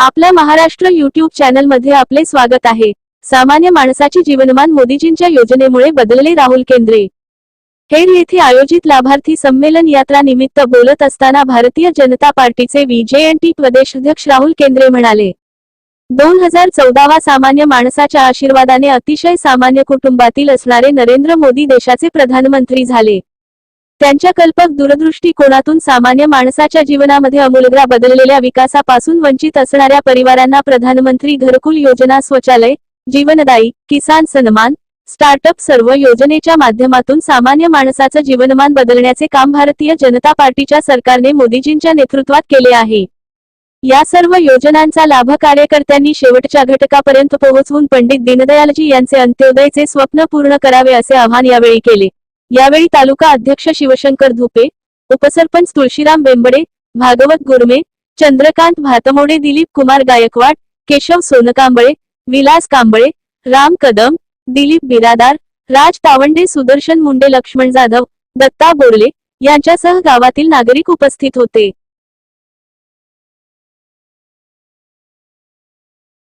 आपल्या महाराष्ट्र युट्यूब चॅनलमध्ये आपले स्वागत आहे. सामान्य माणसाची जीवनमान मोदीजींच्या योजनेमुळे बदलले राहुल केंद्रे. हेर येथे आयोजित लाभार्थी संमेलन यात्रा निमित्त बोलत असताना भारतीय जनता पार्टीचे व्हीजेएनटी प्रदेशाध्यक्ष राहुल केंद्रे म्हणाले दोन हजार चौदावा सामान्य माणसाच्या आशीर्वादाने अतिशय सामान्य कुटुंबातील असणारे नरेंद्र मोदी देशाचे प्रधानमंत्री झाले. त्यांच्या कल्पक दूरदृष्टिकोनातून सामान्य माणसाच्या जीवनामध्ये अमूलग्रा बदललेल्या विकासापासून वंचित असणाऱ्या परिवारांना प्रधानमंत्री घरकुल योजना स्वचालय जीवनदायी किसान सन्मान स्टार्टअप सर्व योजनेच्या माध्यमातून सामान्य माणसाचं जीवनमान बदलण्याचे काम भारतीय जनता पार्टीच्या सरकारने मोदीजींच्या नेतृत्वात केले आहे. या सर्व योजनांचा लाभ कार्यकर्त्यांनी शेवटच्या घटकापर्यंत पोहोचवून पंडित दीनदयालजी यांचे अंत्योदयचे स्वप्न पूर्ण करावे असे आवाहन यावेळी केले. यावेळी तालुका अध्यक्ष शिवशंकर धुपे उपसरपंच तुळशीराम बेंबडे भागवत गुरमे चंद्रकांत भातमोडे दिलीप कुमार गायकवाड केशव सोनकांबळे विलास कांबळे राम कदम दिलीप बिरादार राज तावंडे सुदर्शन मुंडे लक्ष्मण जाधव दत्ता बोरले यांच्यासह गावातील नागरिक उपस्थित होते.